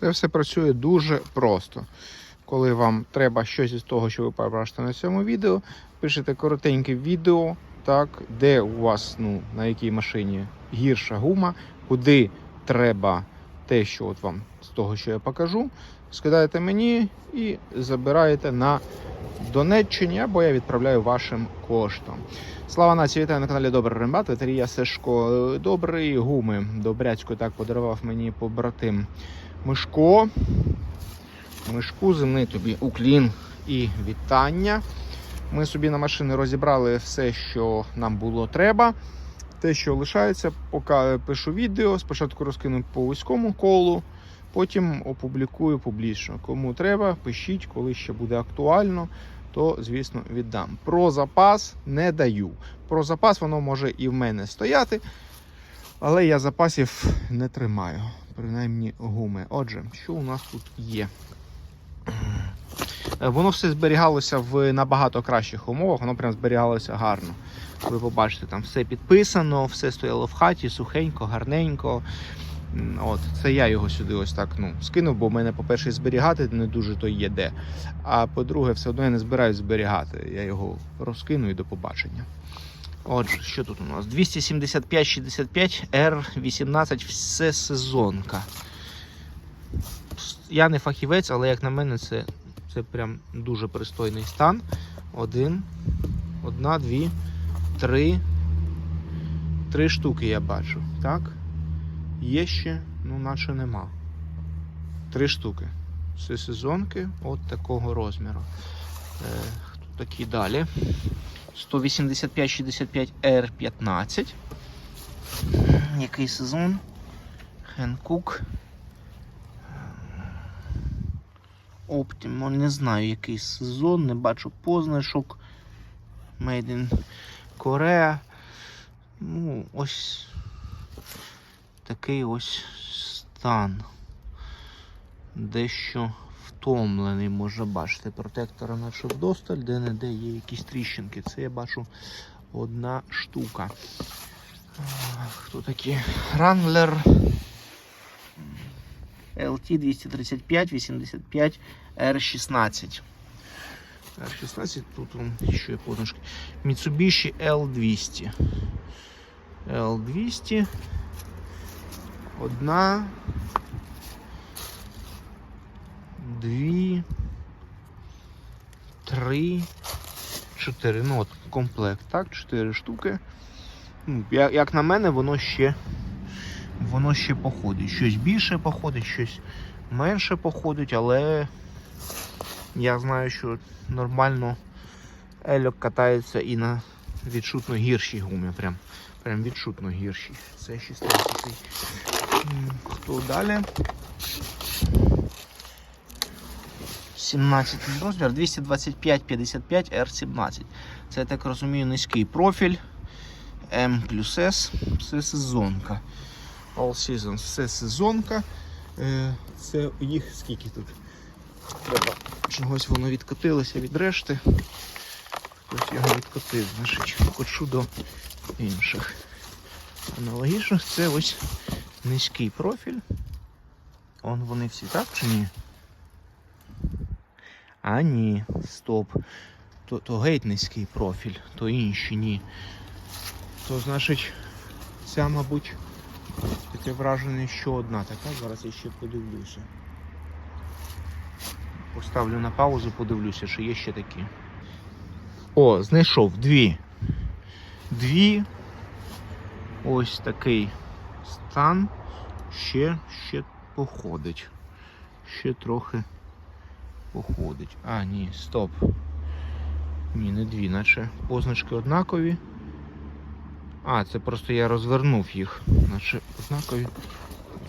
Це все працює дуже просто. Коли вам треба щось із того, що ви побачите на цьому відео, пишете коротеньке відео, так, де у вас ну, на якій машині гірша гума, куди треба те, що от вам з того, що я покажу, скидаєте мені і забираєте на Донеччині, або я відправляю вашим коштом. Слава нації, вітаю на каналі Добрий Рембат, ветерія Сешко. Добрий гуми. Добрячко так подарував мені побратим Мишко. Мишку, земний тобі уклін і вітання. Ми собі на машини розібрали все, що нам було треба. Те, що лишається, поки пишу відео, спочатку розкину по вузькому колу, потім опублікую публічно. Кому треба, пишіть, коли ще буде актуально, то звісно віддам. Про запас не даю. Про запас воно може і в мене стояти, але я запасів не тримаю, принаймні гуми. Отже, що у нас тут є? Е, Воно все зберігалося в набагато кращих умовах, воно прям зберігалося гарно. Ви побачите, там все підписано, все стояло в хаті, сухенько, гарненько. От, це я його сюди ось так ну, скинув, бо в мене, по-перше, зберігати не дуже то є де. А по-друге, все одно я не збираюсь зберігати. Я його розкину і до побачення. Отже, що тут у нас? 275-65 R18 все сезонка. Я не фахівець, але як на мене, це, це прям дуже пристойний стан. Один, одна, дві, три. Три штуки я бачу. Так? Є ще, ну, наче нема. Три штуки. Все сезонки от такого розміру. Е, хто такі далі? 185-65 R15. Який сезон? Хенкук. Optimo, не знаю який сезон, не бачу позначок. Made in Korea. Ну, ось такий ось стан. Дещо втомлений, може бачити. Протектора наче вдосталь, де-не-де є якісь тріщинки. Це я бачу одна штука. Хто такі? Ранглер. LT 235 85 R16. R16 тут он ще позначки. Mitsubishi L200. L200. Одна. Дві. Три. Чотири. Ну от комплект, так? Чотири штуки. Ну, як, як на мене, воно ще воно ще походить. Щось більше походить, щось менше походить, але я знаю, що нормально Ельок катається і на відчутно гіршій гумі. Прям, прям відчутно гіршій. Це 16. М, Хто далі? 17 розмір 225-55 R17. Це я так розумію низький профіль. М плюс С. Все сезонка. All Seasons, все сезонка. Е, Це їх скільки тут? Треба чогось воно відкотилося від решти. Хтось його відкотив, значить, хочу до інших. Аналогічних це ось низький профіль. Он вони всі так чи ні? А ні, стоп. То, то геть профіль, то інші ні. То значить, ця, мабуть, таке враження, що одна така. Зараз я ще подивлюся. Поставлю на паузу, подивлюся, чи є ще такі. О, знайшов дві. Дві. Ось такий стан. Ще, ще походить. Ще трохи походить. А, ні, стоп. Ні, не дві, наче позначки однакові. А, це просто я розвернув їх. Наче однакові.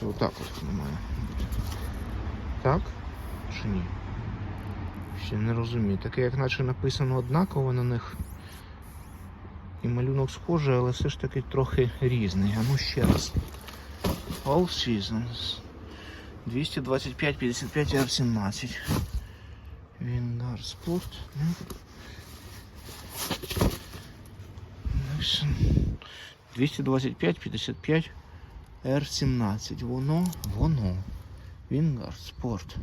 Це отак ось воно має бути. Так? Чи ні? Ще не розумію. Таке, як наче написано однаково на них. І малюнок схожий, але все ж таки трохи різний. А ну ще раз. All Seasons. 225-55 R17. Віндар Спорт. Дальше. 225-55 R17. Воно, воно. Вінгард Спорт.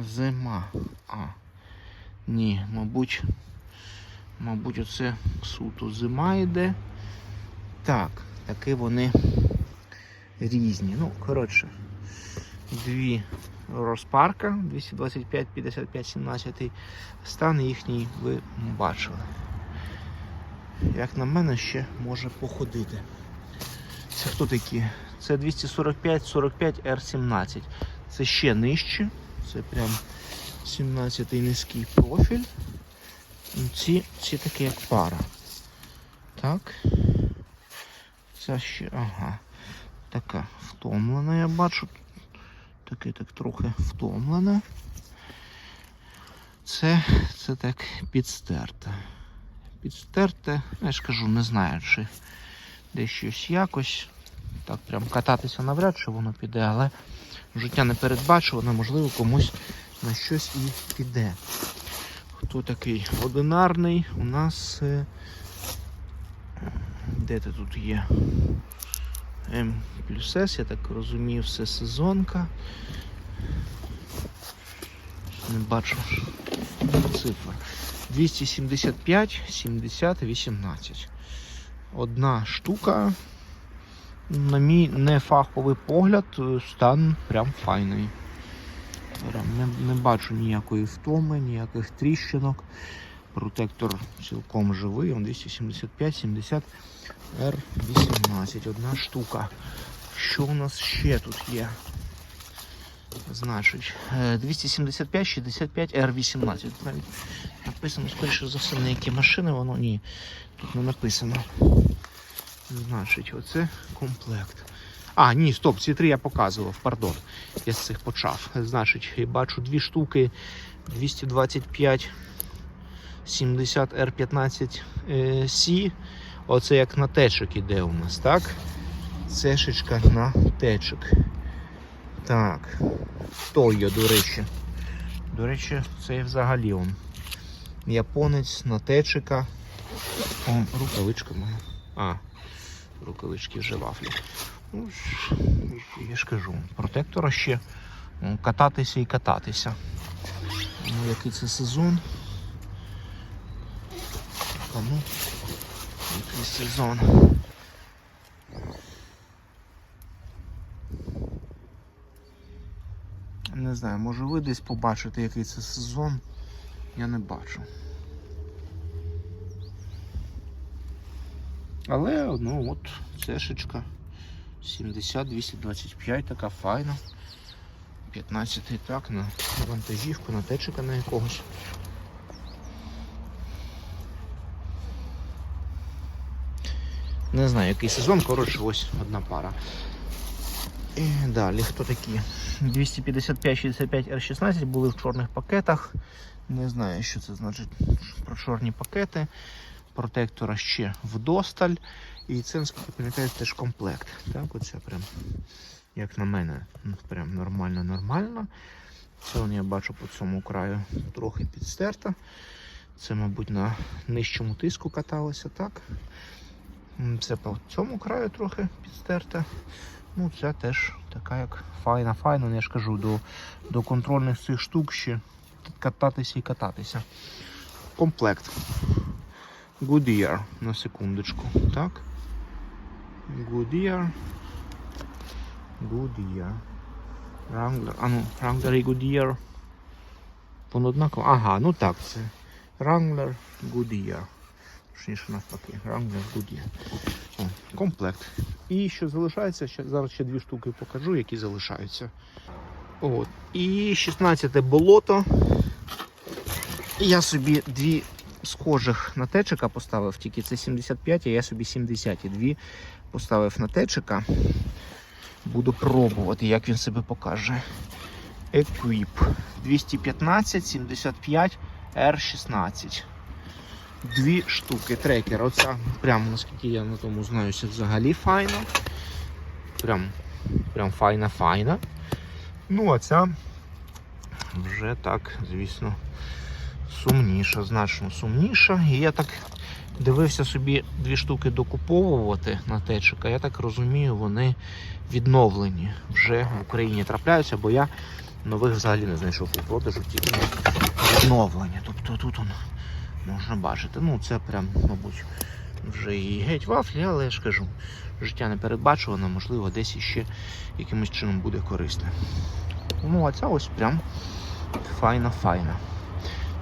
Зима. А. Ні, мабуть. Мабуть, оце суто зима йде. Так, таки вони різні. Ну, коротше, дві розпарка 225, 55, 17. Стан їхній ви бачили. Як на мене, ще може походити. Це хто такі? Це 245 45 R17. Це ще нижче. Це прям 17 низький профіль. Ці, ці такі як пара. Так. Ця ще, ага. Така втомлена, я бачу. Таке так трохи втомлене. Це, це так підстерте. Підстерте, я ж кажу, не знаю, чи десь щось якось. Так, прям кататися навряд чи воно піде, але життя не передбачуване, можливо, комусь на щось і піде. Хто такий одинарний? У нас. е, Де ти тут є? М плюс С, я так розумію, все сезонка. Не бачу цифр. 275, 70, 18. Одна штука. На мій нефаховий погляд, е, стан прям файний. Не, не бачу ніякої втоми, ніяких тріщинок. Протектор цілком живий, он 275, 70 R18. Одна штука. Що у нас ще тут є? Значить, е, 275, 65 R18. Тут навіть написано, скоріше за все, на які машини, воно ні. Тут не написано. Значить, оце комплект. А, ні, стоп, ці три я показував, пардон. Я з цих почав. Значить, бачу дві штуки 225 70 R15 е. Оце як на течок іде у нас, так? Цешечка на течок. Так. Тойо, до речі. До речі, це взагалі он. Японець на течика. О, рукавичка моя. А, рукавички вже вафлі. Ну, я ж кажу, протектора ще кататися і кататися. Ну, який це сезон? Ну, який сезон. Не знаю, може ви десь побачите, який це сезон. Я не бачу. Але ну от цешечка 70-225 така файна. 15 так, на вантажівку, на течика на якогось. Не знаю, який сезон, коротше, ось одна пара. І далі, хто такі? 255-65 R16 були в чорних пакетах. Не знаю, що це значить про чорні пакети. Протектора ще вдосталь. І це, наскільки пам'ятаю, теж комплект. Так, оце прям, як на мене, ну, прям нормально-нормально. Це он, я бачу по цьому краю трохи підстерта. Це, мабуть, на нижчому тиску каталося, так? Це по цьому краю трохи підстерта. Ну, це теж така як файна, файна, ну, я ж кажу, до, до контрольних цих штук ще кататися і кататися. Комплект. Goodyear, на секундочку. Так. Goodyear. Goodyear. Wrangler. А ну, Wrangler і Goodyear. Воно однаково. Ага, ну так, це. Wrangler, Goodyear. Точніше навпаки. Wrangler, Goodyear. О, комплект. І що залишається, зараз ще дві штуки покажу, які залишаються. От. І 16 болото. Я собі дві схожих на течика поставив, тільки це 75, а я собі 70. І дві поставив на течика. Буду пробувати, як він себе покаже. Equip 215, 75, R16. Дві штуки трекер. Оця прям наскільки я на тому знаюся, взагалі файна. Прям, прям файна, файна. Ну, а ця вже так, звісно, сумніша, значно сумніша. І я так Дивився собі дві штуки докуповувати на течика. Я так розумію, вони відновлені вже в Україні трапляються, бо я нових взагалі не знайшов у продажу, тільки відновлені. Тобто тут он можна бачити. Ну, це прям, мабуть, вже і геть вафлі, але я ж кажу, життя не передбачуване, можливо, десь іще якимось чином буде корисне. Ну, а ця ось прям файна-файна.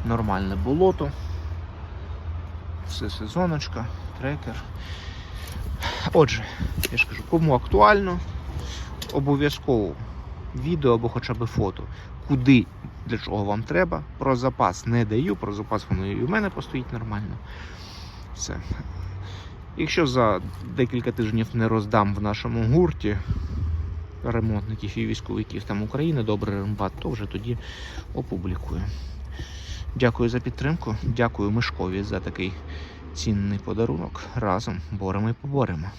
Нормальне болото. Все сезоночка, трекер. Отже, я ж кажу, кому актуально, обов'язково відео або хоча б фото, куди для чого вам треба. Про запас не даю, про запас воно і у мене постоїть нормально. Все. Якщо за декілька тижнів не роздам в нашому гурті ремонтників і військовиків там України, добрий рембат, то вже тоді опублікую. Дякую за підтримку. Дякую Мишкові за такий цінний подарунок. Разом боремо і поборемо.